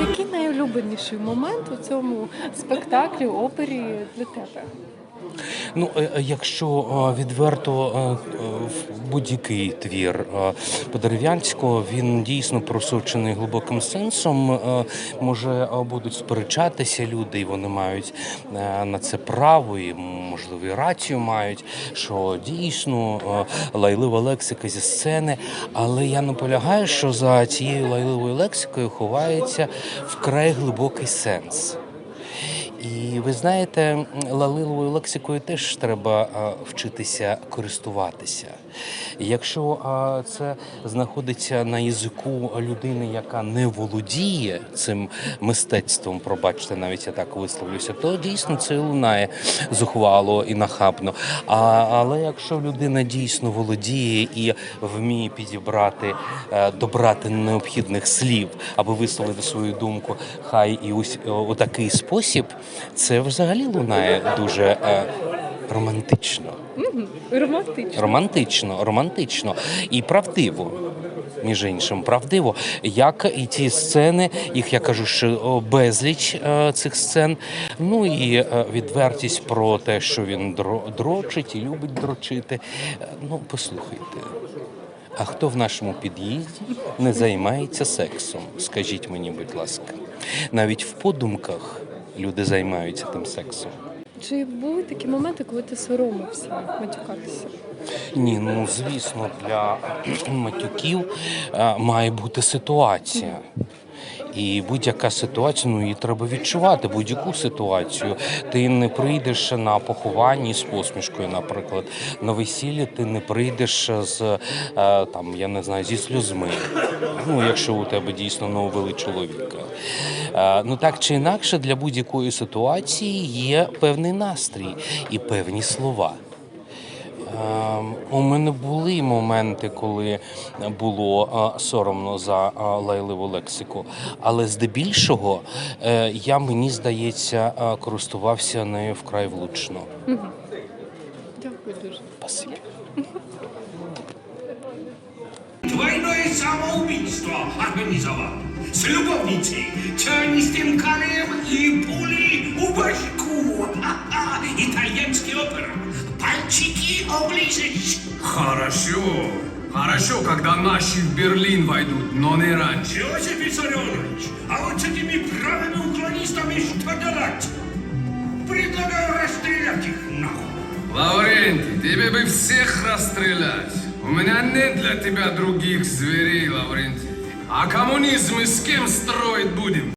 Який найулюбленіший момент у цьому спектаклі, опері для тебе? Ну, е, е, якщо е, відверто будь-який твір е, Подерев'янського, він дійсно просочений глибоким сенсом. Може, будуть сперечатися люди, і вони мають на це право, і можливо і рацію мають, що дійсно лайлива лексика зі сцени. Але я наполягаю, що за цією лайливою лексикою ховається вкрай глибокий сенс. І ви знаєте, лалиловою лексикою теж треба вчитися користуватися. Якщо це знаходиться на язику людини, яка не володіє цим мистецтвом, пробачте, навіть я так висловлюся, то дійсно це лунає зухвало і нахабно. Але якщо людина дійсно володіє і вміє підібрати, е, добрати необхідних слів, аби висловити свою думку, хай і ось е, у такий спосіб, це взагалі лунає дуже е, романтично. Романтично. Романтично, романтично і правдиво. Між іншим, правдиво, як і ті сцени, їх я кажу, що безліч е, цих сцен. Ну і е, відвертість про те, що він дрочить і любить дрочити. Е, Ну, послухайте. А хто в нашому під'їзді не займається сексом? Скажіть мені, будь ласка, навіть в подумках люди займаються тим сексом. Чи були такі моменти, коли ти соромився матюкатися? Ні, ну звісно, для матюків е, має бути ситуація. І будь-яка ситуація, ну її треба відчувати, будь-яку ситуацію. Ти не прийдеш на похованні з посмішкою, наприклад. На весіллі ти не прийдеш з е, там, я не знаю, зі сльозми. Ну, якщо у тебе дійсно новий чоловіка. Е, Ну так чи інакше, для будь-якої ситуації є певний настрій і певні слова. Ем, У мене були моменти, коли було е, соромно за е, лайливу лексику, але здебільшого е, я, мені здається, користувався нею вкрай влучно. Дякую дуже. Спасибі. Двойное самоубийство организовал. С любовницей, Оближешь. Хорошо. Хорошо, когда наши в Берлин войдут, но не раньше. Иосиф Виссарионович, а вот с этими правыми уклонистами что делать? Предлагаю расстрелять их нахуй. Лаврентий, тебе бы всех расстрелять. У меня нет для тебя других зверей, Лаврентий. А коммунизм мы с кем строить будем?